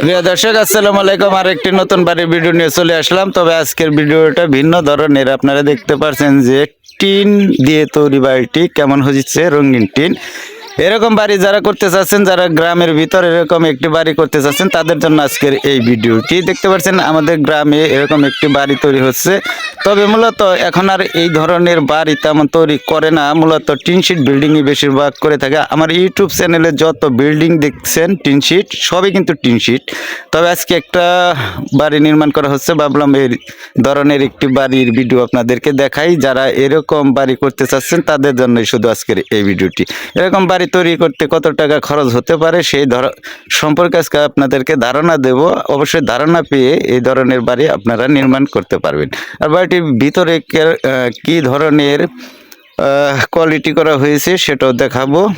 প্রিয় দর্শক, আসসালামু আলাইকুম। আর একটি নতুন বাড়ির ভিডিও নিয়ে চলে আসলাম। তবে আজকের ভিডিওটা ভিন্ন ধরনের। আপনারা দেখতে পারছেন যে টিন দিয়ে তৈরি বাড়িটি কেমন হচ্ছে রঙিন টিন। এরকম বাড়ি যারা করতে চাচ্ছেন, যারা গ্রামের ভিতর এরকম একটি বাড়ি করতে চাচ্ছেন, তাদের জন্য আজকের এই ভিডিওটি দেখতে পাচ্ছেন। আমাদের গ্রামে এরকম একটি বাড়ি তৈরি হচ্ছে। তবে মূলত এখন আর এই ধরনের বাড়ি তেমন তৈরি করে না। মূলত টিনশিট বিল্ডিংই বেশিরভাগ করে থাকে। আমার ইউটিউব চ্যানেলে যত বিল্ডিং দেখছেন টিনশিট সবই কিন্তু টিনশিট তবে আজকে একটা বাড়ি নির্মাণ করা হচ্ছে। ভাবলাম এই ধরনের একটি বাড়ির ভিডিও আপনাদেরকে দেখাই। যারা এরকম বাড়ি করতে চাচ্ছেন, তাদের জন্যই শুধু আজকের এই ভিডিওটি। এরকম বাড়ি তৈরি করতে কত টাকা খরচ হতে পারে সেই ধর, সম্পর্কে আজকে আপনাদেরকে ধারণা দেব। অবশ্যই ধারণা পেয়ে এই ধরনের বাড়ি আপনারা নির্মাণ করতে পারবেন। আর বাড়িটির ভিতরে কে- কি ধরনের কোয়ালিটি করা হয়েছে সেটাও দেখাবো।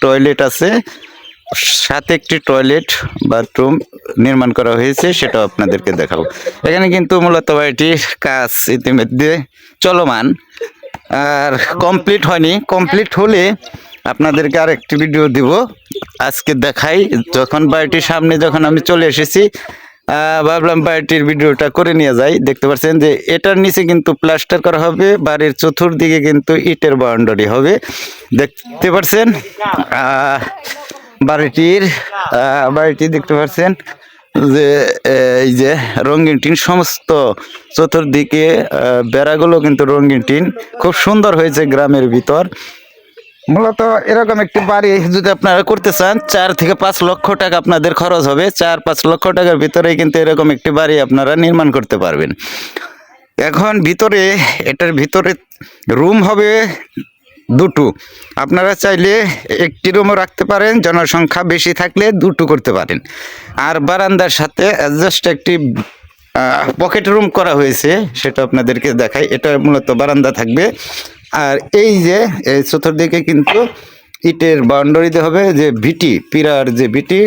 টয়লেট আছে। সাথে একটি টয়লেট বাথরুম নির্মাণ করা হয়েছে সেটাও আপনাদেরকে দেখাবো। এখানে কিন্তু মূলত বাড়িটির কাজ ইতিমধ্যে চলমান। আর কমপ্লিট হয়নি। কমপ্লিট হলে আপনাদেরকে আর একটি ভিডিও দিব। আজকে দেখাই, যখন বাড়িটির সামনে যখন আমি চলে এসেছি ভাবলাম বাড়িটির ভিডিওটা করে নিয়ে যাই। দেখতে পাচ্ছেন যে এটার নিচে কিন্তু প্লাস্টার করা হবে, বাড়ির চতুর্দিকে কিন্তু ইটের বাউন্ডারি হবে। দেখতে পাচ্ছেন বাড়িটির বাড়িটি দেখতে পাচ্ছেন যে এই যে রঙিন টিন, সমস্ত চতুর্দিকে বেড়াগুলো কিন্তু রঙিন টিন। খুব সুন্দর হয়েছে গ্রামের ভিতর। মূলত এরকম একটি বাড়ি যদি আপনারা করতে চান, চার থেকে পাঁচ লক্ষ টাকা আপনাদের খরচ হবে। চার পাঁচ লক্ষ টাকার ভিতরে কিন্তু এরকম একটি বাড়ি আপনারা নির্মাণ করতে পারবেন। এখন ভিতরে, এটার ভিতরে রুম হবে দুটো। আপনারা চাইলে একটি রুমও রাখতে পারেন, জনসংখ্যা বেশি থাকলে দুটো করতে পারেন। আর বারান্দার সাথে জাস্ট একটি পকেট রুম করা হয়েছে, সেটা আপনাদেরকে দেখাই। এটা মূলত বারান্দা থাকবে। আর এই যে, এই চতুর্দিকে কিন্তু ইটের বাউন্ডারিতে হবে, যে ভিটি, পিরার যে ভিটি,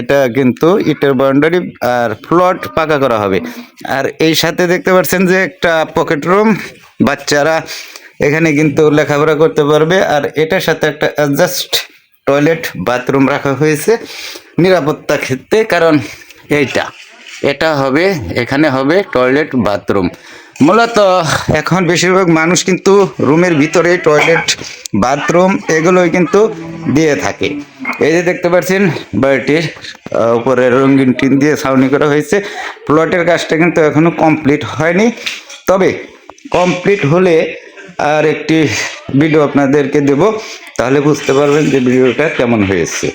এটা কিন্তু ইটের বাউন্ডারি আর ফ্লট পাকা করা হবে। আর এই সাথে দেখতে পাচ্ছেন যে একটা পকেট রুম, বাচ্চারা এখানে কিন্তু লেখাপড়া করতে পারবে। আর এটার সাথে একটা অ্যাডজাস্ট টয়লেট বাথরুম রাখা হয়েছে নিরাপত্তা ক্ষেত্রে, কারণ এইটা, এটা হবে, এখানে হবে টয়লেট বাথরুম মূলত এখন বেশিরভাগ মানুষ কিন্তু রুমের ভিতরে টয়লেট, বাথরুম এগুলোই কিন্তু দিয়ে থাকে। এই যে দেখতে পাচ্ছেন, বাড়িটির উপরে রঙিন টিন দিয়ে ছাউনি করা হয়েছে। প্লটের কাজটা কিন্তু এখনও কমপ্লিট হয়নি। তবে কমপ্লিট হলে আর একটি ভিডিও আপনাদেরকে দেব, তাহলে বুঝতে পারবেন যে ভিডিওটা কেমন হয়েছে।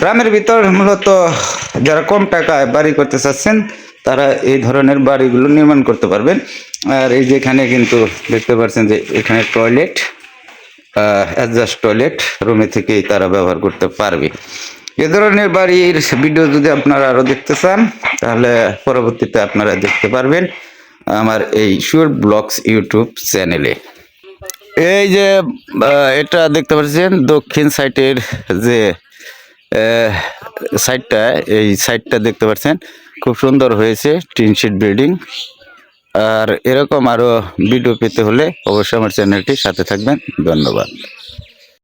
গ্রামের ভিতর মূলত যারা কম টাকায় বাড়ি করতে চাচ্ছেন তারা এই ধরনের বাড়িগুলো নির্মাণ করতে পারবেন। আর এই যেখানে কিন্তু দেখতে পাচ্ছেন যে এখানে টয়লেট অ্যাডজাস্ট টয়লেট রুমে থেকেই তারা ব্যবহার করতে পারবে। এ ধরনের বাড়ির ভিডিও যদি আপনারা আরও দেখতে চান, তাহলে পরবর্তীতে আপনারা দেখতে পারবেন আমার এই শিওর ব্লগস ইউটিউব চ্যানেলে এই যে এটা দেখতে পাচ্ছেন দক্ষিণ সাইডের যে সাইডটা এই সাইডটা দেখতে পাচ্ছেন। খুব সুন্দর হয়েছে টিনশিট বিল্ডিং। আর এরকম আরও ভিডিও পেতে হলে অবশ্যই আমার চ্যানেলটি সাথে থাকবেন। ধন্যবাদ।